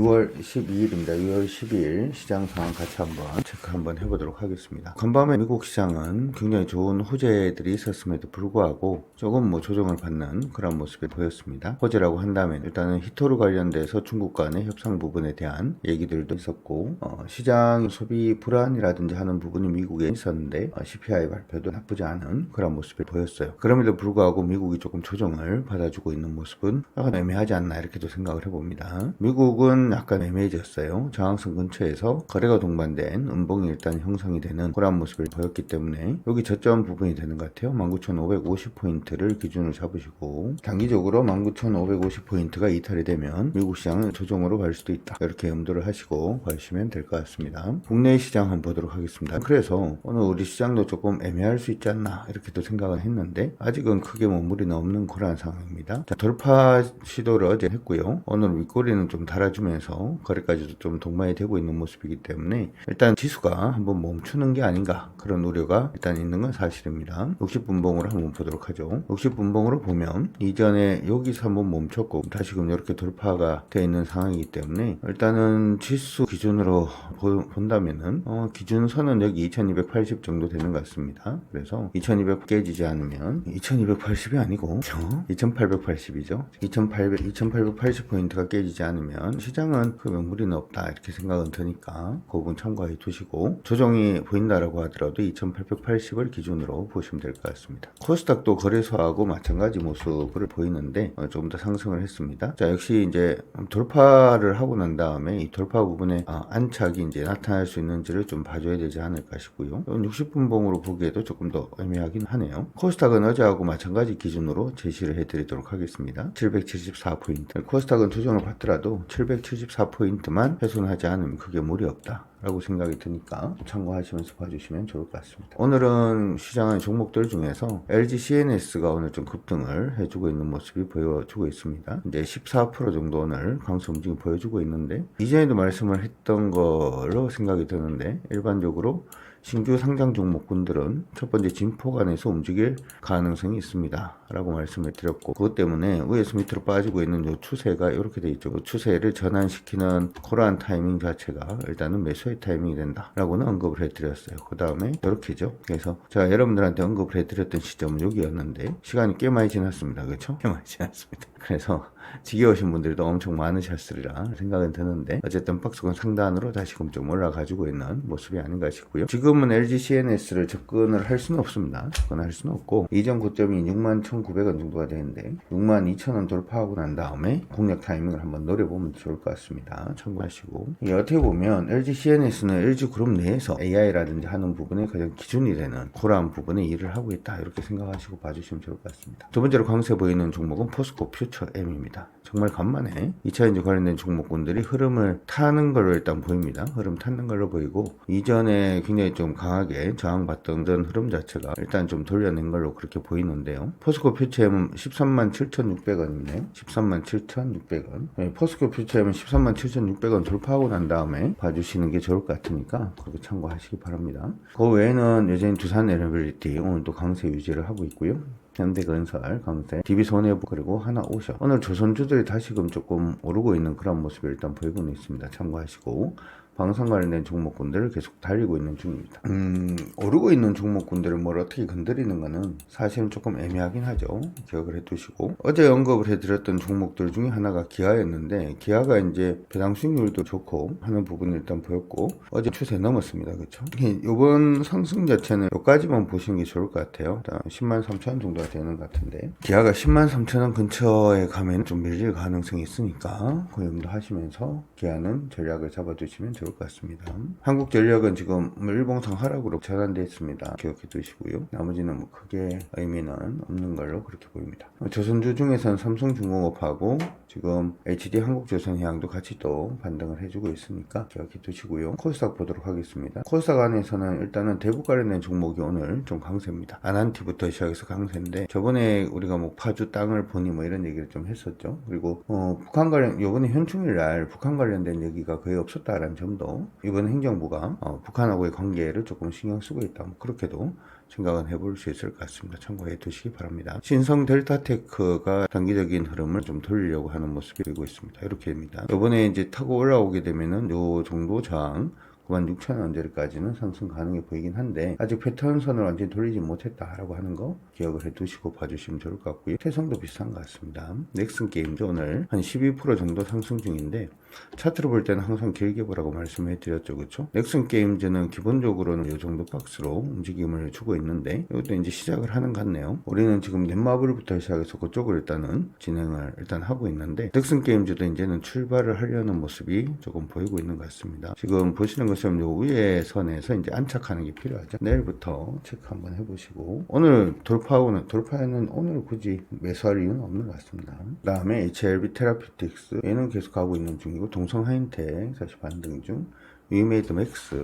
6월 12일입니다. 6월 12일 시장 상황 같이 한번 체크 한번 해보도록 하겠습니다. 간밤에 미국 시장은 굉장히 좋은 호재들이 있었음에도 불구하고 조금 뭐 조정을 받는 그런 모습이 보였습니다. 호재라고 한다면 일단은 히토르 관련돼서 중국 간의 협상 부분에 대한 얘기들도 있었고 어, 시장 소비 불안이라든지 하는 부분이 미국에 있었는데 어, CPI 발표도 나쁘지 않은 그런 모습이 보였어요. 그럼에도 불구하고 미국이 조금 조정을 받아주고 있는 모습은 약간 애매하지 않나 이렇게도 생각을 해봅니다. 미국은 약간 애매해졌어요. 저항선 근처에서 거래가 동반된 음봉이 일단 형성이 되는 그런 모습을 보였기 때문에 여기 저점 부분이 되는 것 같아요. 19,550포인트를 기준으로 잡으시고 단기적으로 19,550포인트가 이탈이 되면 미국 시장은 조정으로 갈 수도 있다. 이렇게 염두를 하시고 봐주시면 될 것 같습니다. 국내 시장 한번 보도록 하겠습니다. 그래서 오늘 우리 시장도 조금 애매할 수 있지 않나 이렇게도 생각을 했는데 아직은 크게 뭐 무리는 없는 그러한 상황입니다. 자, 돌파 시도를 어제 했고요. 오늘 윗꼬리는 좀 달아주면서 거래까지도 좀 동반이 되고 있는 모습이기 때문에 일단 지수가 한번 멈추는 게 아닌가 그런 우려가 일단 있는 건 사실입니다. 60분봉으로 한번 보도록 하죠. 60분봉으로 보면 이전에 여기서 한번 멈췄고 다시금 이렇게 돌파가 되어 있는 상황이기 때문에 일단은 지수 기준으로 보- 본다면은 어, 기준선은 여기 2280 정도 되는 것 같습니다. 그래서 2200 깨지지 않으면 2280이 아니고 2880이죠. 2800 2880 포인트가 깨지지 않으면 시장 은그 무리는 없다 이렇게 생각은 드니까 그 부분 참고해 두시고 조정이 보인다라고 하더라도 2880을 기준으로 보시면 될 것 같습니다. 코스닥도 거래소하고 마찬가지 모습을 보이는데 어, 조금 더 상승을 했습니다. 자 역시 이제 돌파를 하고 난 다음에 이 돌파 부분에 아, 안착이 이제 나타날 수 있는지를 좀 봐줘야 되지 않을까 싶고요. 60분 봉으로 보기에도 조금 더 애매하긴 하네요. 코스닥은 어제하고 마찬가지 기준으로 제시를 해드리도록 하겠습니다. 774포인트. 코스닥은 조정을 받더라도 774포인트만 훼손하지 않으면 크게 무리 없다. 라고 생각이 드니까 참고하시면서 봐주시면 좋을 것 같습니다. 오늘은 시장의 종목들 중에서 LG CNS가 오늘 좀 급등을 해주고 있는 모습이 보여주고 있습니다. 이제 14% 정도 오늘 강수 움직임 보여주고 있는데 이전에도 말씀을 했던 걸로 생각이 드는데 일반적으로 신규 상장 종목군들은 첫 번째 진포간에서 움직일 가능성이 있습니다. 라고 말씀을 드렸고, 그것 때문에 위에서 밑으로 빠지고 있는 이 추세가 이렇게 돼 있죠. 그 추세를 전환시키는 그러한 타이밍 자체가 일단은 매수의 타이밍이 된다. 라고는 언급을 해드렸어요. 그 다음에 이렇게죠. 그래서 제가 여러분들한테 언급을 해드렸던 시점은 여기였는데, 시간이 꽤 많이 지났습니다. 그렇죠? 꽤 많이 지났습니다. 그래서 지겨우신 분들도 엄청 많으셨으리라 생각은 드는데 어쨌든 박스권 상단으로 다시금 좀 올라가지고 있는 모습이 아닌가 싶고요. 지금 은 LG CNS를 접근을 할 수는 없습니다. 접근할 수는 없고 이전 고점이 61,900원 정도가 되는데 62,000원 돌파하고 난 다음에 공략 타이밍을 한번 노려보면 좋을 것 같습니다. 참고하시고 이게 어떻게 보면 LG CNS는 LG 그룹 내에서 AI라든지 하는 부분에 가장 기준이 되는 그러한 부분에 일을 하고 있다 이렇게 생각하시고 봐주시면 좋을 것 같습니다. 두 번째로 강세 보이는 종목은 포스코 퓨처 M입니다. 정말 간만에 2차전지 관련된 종목군들이 흐름을 타는 걸로 일단 보입니다. 흐름 타는 걸로 보이고 이전에 굉장히 좀 강하게 저항받던 그런 흐름 자체가 일단 좀 돌려낸 걸로 그렇게 보이는데요. 포스코 퓨처엠은 13만 7,600원이네요. 13만 7,600원. 네, 포스코 퓨처엠은 13만 7,600원 돌파하고 난 다음에 봐주시는 게 좋을 것 같으니까 그렇게 참고하시기 바랍니다. 그 외에는 여전히 두산 에너빌리티 오늘도 강세 유지를 하고 있고요. 현대건설, 강세, DB손해부 그리고 하나오션 오늘 조선주들이 다시금 조금 오르고 있는 그런 모습을 일단 보이고는 있습니다. 참고하시고 방산 관련된 종목군들을 계속 달리고 있는 중입니다. 음, 오르고 있는 종목군들을 뭘 어떻게 건드리는 거는 사실은 조금 애매하긴 하죠. 기억을 해두시고 어제 언급을 해드렸던 종목들 중에 하나가 기아였는데 기아가 이제 배당 수익률도 좋고 하는 부분을 일단 보였고 어제 추세 넘었습니다. 그렇죠? 이번 상승 자체는 여기까지만 보시는 게 좋을 것 같아요. 일단 10만 3천 원 정도가 되는 것 같은데 기아가 10만 3천 원 근처에 가면 좀 밀릴 가능성이 있으니까 고염도 하시면서 기아는 전략을 잡아두시면 좋을 것 같습니다. 한국전력은 지금 일봉상 하락으로 전환되어 있습니다. 기억해 두시고요. 나머지는 뭐 크게 의미는 없는 걸로 그렇게 보입니다. 조선주 중에서는 삼성중공업하고 지금 HD 한국조선해양도 같이 또 반등을 해주고 있으니까 기억해 두시고요. 코스닥 보도록 하겠습니다. 코스닥 안에서는 일단은 대북 관련된 종목이 오늘 좀 강세입니다. 아난티부터 시작해서 강세인데 저번에 우리가 뭐 파주 땅을 보니 뭐 이런 얘기를 좀 했었죠. 그리고 어, 북한 관련 요번에 현충일 날 북한 관련된 얘기가 거의 없었다라는 점도 더 이번 행정부가 어, 북한하고의 관계를 조금 신경 쓰고 있다. 뭐 그렇게도 생각은 해볼 수 있을 것 같습니다. 참고해 두시기 바랍니다. 신성 델타테크가 단기적인 흐름을 좀 돌리려고 하는 모습이 보이고 있습니다. 이렇게 됩니다. 이번에 이제 타고 올라오게 되면은 요 정도 저항 96,000원대까지는 상승 가능해 보이긴 한데 아직 패턴선을 완전히 돌리지 못했다라고 하는 거 기억을 해 두시고 봐주시면 좋을 것 같고요. 태성도 비슷한 것 같습니다. 넥슨 게임도 오늘 한 12% 정도 상승 중인데 차트로 볼 때는 항상 길게 보라고 말씀해 드렸죠. 그렇죠? 넥슨 게임즈는 기본적으로는 이 정도 박스로 움직임을 주고 있는데 이것도 이제 시작을 하는 것 같네요. 우리는 지금 넷마블부터 시작해서 그쪽을 일단은 진행을 일단 하고 있는데 넥슨 게임즈도 이제는 출발을 하려는 모습이 조금 보이고 있는 것 같습니다. 지금 보시는 것처럼 요 위에 선에서 이제 안착하는 게 필요하죠. 내일부터 체크 한번 해보시고 오늘 돌파오는 돌파에는 오늘 굳이 매수할 이유는 없는 것 같습니다. 그다음에 HLB 테라피틱스 얘는 계속 가고 있는 중이고 동성 하인텍 다시 반등 중. 위메이드 맥스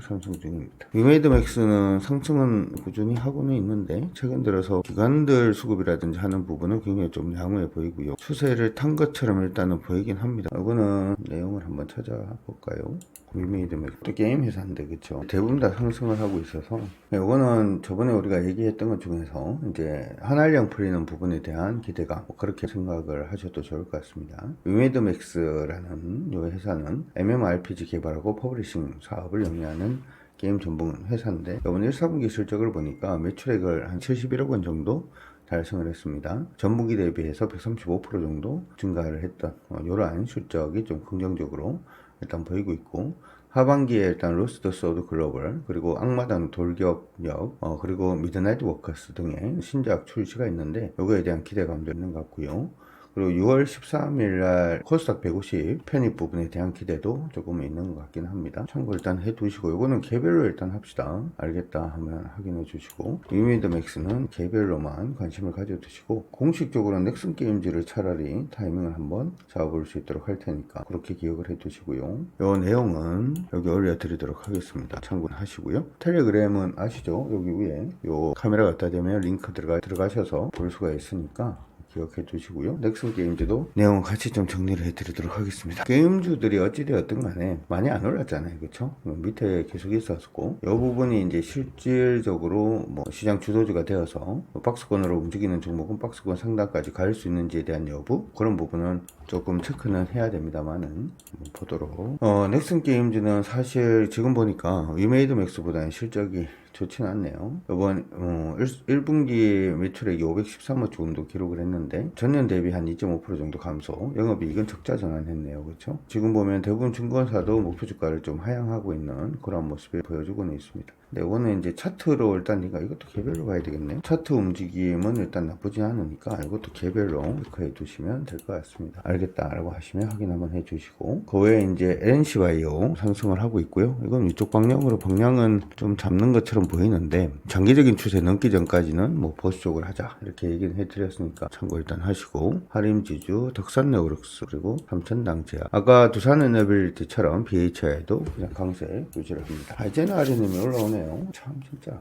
상승 중입니다. 위메이드 맥스는 상승은 꾸준히 하고는 있는데 최근 들어서 기관들 수급이라든지 하는 부분은 굉장히 좀 양호해 보이고요. 추세를 탄 것처럼 일단은 보이긴 합니다. 이거는 내용을 한번 찾아볼까요? 위메이드 또 게임 회사인데 그쵸 대부분 다 상승을 하고 있어서 이거는 저번에 우리가 얘기했던 것 중에서 이제 한알령 풀리는 부분에 대한 기대가 뭐 그렇게 생각을 하셔도 좋을 것 같습니다. 위메이드 맥스라는 이 회사는 MMORPG 개발하고 퍼블리싱 사업을 영위하는 게임 전문 회사인데 이번 1사분기 실적을 보니까 매출액을 한 71억 원 정도 달성을 했습니다. 전분기 대비해서 135% 정도 증가를 했던 어, 이러한 실적이 좀 긍정적으로 일단 보이고 있고 하반기에 일단 로스트 소드 글로벌 그리고 악마당 돌격역 어, 그리고 미드나이트 워커스 등의 신작 출시가 있는데 이거에 대한 기대감도 있는 것 같고요. 그리고 6월 13일 날 코스닥 150 편입 부분에 대한 기대도 조금 있는 것 같긴 합니다. 참고 일단 해 두시고 이거는 개별로 일단 합시다. 알겠다 하면 확인해 주시고 위미드 맥스는 개별로만 관심을 가져 두시고 공식적으로 넥슨 게임즈를 차라리 타이밍을 한번 잡아볼 수 있도록 할 테니까 그렇게 기억을 해 두시고요. 요 내용은 여기 올려드리도록 하겠습니다. 참고하시고요. 텔레그램은 아시죠? 여기 위에 요 카메라 갖다 대면 링크 들어가, 들어가셔서 볼 수가 있으니까 기억해 두시고요. 넥슨 게임즈도 내용 같이 좀 정리를 해드리도록 하겠습니다. 게임주들이 어찌되었든 간에 많이 안 올랐잖아요. 그쵸? 밑에 계속 있었고, 이 부분이 이제 실질적으로 뭐 시장 주도주가 되어서 박스권으로 움직이는 종목은 박스권 상단까지 갈 수 있는지에 대한 여부, 그런 부분은 조금 체크는 해야 됩니다만은 보도록. 어, 넥슨 게임즈는 사실 지금 보니까 위메이드 맥스보다는 실적이 좋진 않네요. 이번 어, 1, 분기 매출액이 513억 정도 기록을 했는데 전년 대비 한 2.5% 정도 감소. 영업이익은 적자 전환했네요. 그렇죠? 지금 보면 대부분 증권사도 목표 주가를 좀 하향하고 있는 그런 모습을 보여주고는 있습니다. 네, 이거는 이제 차트로 일단 니가 이것도 개별로 가야 되겠네요. 차트 움직임은 일단 나쁘지 않으니까 이것도 개별로 체크해 두시면 될 것 같습니다. 알겠다라고 하시면 확인 한번 해 주시고 그 외에 이제 LNC 바이오 상승을 하고 있고요. 이건 이쪽 방향으로 방향은 좀 잡는 것처럼 보이는데 장기적인 추세 넘기 전까지는 뭐 보수적으로 하자 이렇게 얘기를 해드렸으니까 참고 일단 하시고 하림지주, 덕산네오룩스 그리고 삼천당제약 아까 두산에너빌리티처럼 BHI도 그냥 강세 유지를 합니다. 아제는 아르님이 올라오네요. 참 진짜.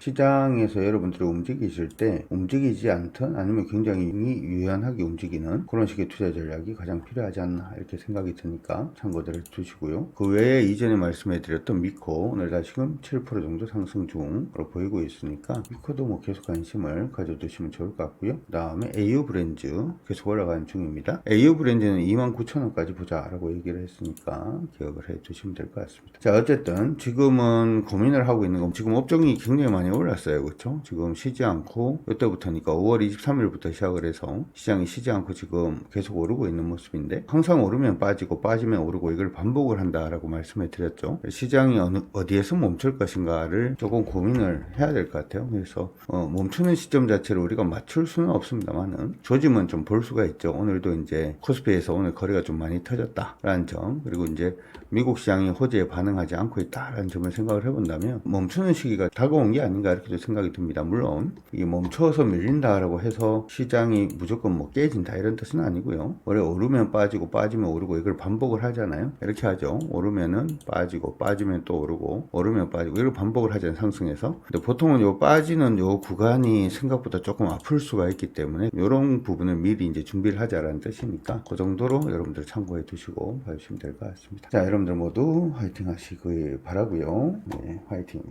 시장에서 여러분들이 움직이실 때 움직이지 않든 아니면 굉장히 유연하게 움직이는 그런 식의 투자 전략이 가장 필요하지 않나 이렇게 생각이 드니까 참고들 해주시고요. 그 외에 이전에 말씀해드렸던 미코 오늘 다시금 7% 정도 상승 중으로 보이고 있으니까 미코도 뭐 계속 관심을 가져두시면 좋을 것 같고요. 그 다음에 AU 브랜즈 계속 올라가는 중입니다. AU 브랜즈는 29,000원까지 보자라고 얘기를 했으니까 기억을 해두시면 될 것 같습니다. 자 어쨌든 지금은 고민을 하고 있는 건 지금 업종이 굉장히 많이 올랐어요. 그렇죠? 지금 쉬지 않고 이때부터니까 5월 23일부터 시작을 해서 시장이 쉬지 않고 지금 계속 오르고 있는 모습인데 항상 오르면 빠지고 빠지면 오르고 이걸 반복을 한다라고 말씀해 드렸죠. 시장이 어느 어디에서 멈출 것인가를 조금 고민을 해야 될 것 같아요. 그래서 어, 멈추는 시점 자체를 우리가 맞출 수는 없습니다만은 조짐은 좀 볼 수가 있죠. 오늘도 이제 코스피에서 오늘 거래가 좀 많이 터졌다라는 점 그리고 이제 미국 시장이 호재에 반응하지 않고 있다라는 점을 생각을 해본다면 멈추는 시기가 다가온 게 아닌가 아닌가 이렇게도 생각이 듭니다. 물론 이게 멈춰서 밀린다라고 해서 시장이 무조건 뭐 깨진다 이런 뜻은 아니고요. 원래 오르면 빠지고 빠지면 오르고 이걸 반복을 하잖아요. 이렇게 하죠. 오르면은 빠지고 빠지면 또 오르고 오르면 빠지고 이걸 반복을 하잖아요. 상승해서. 근데 보통은 요 빠지는 요 구간이 생각보다 조금 아플 수가 있기 때문에 이런 부분을 미리 이제 준비를 하자라는 뜻이니까 그 정도로 여러분들 참고해 두시고 봐주시면 될 것 같습니다. 자, 여러분들 모두 화이팅 하시길 바라고요. 네, 화이팅입니다.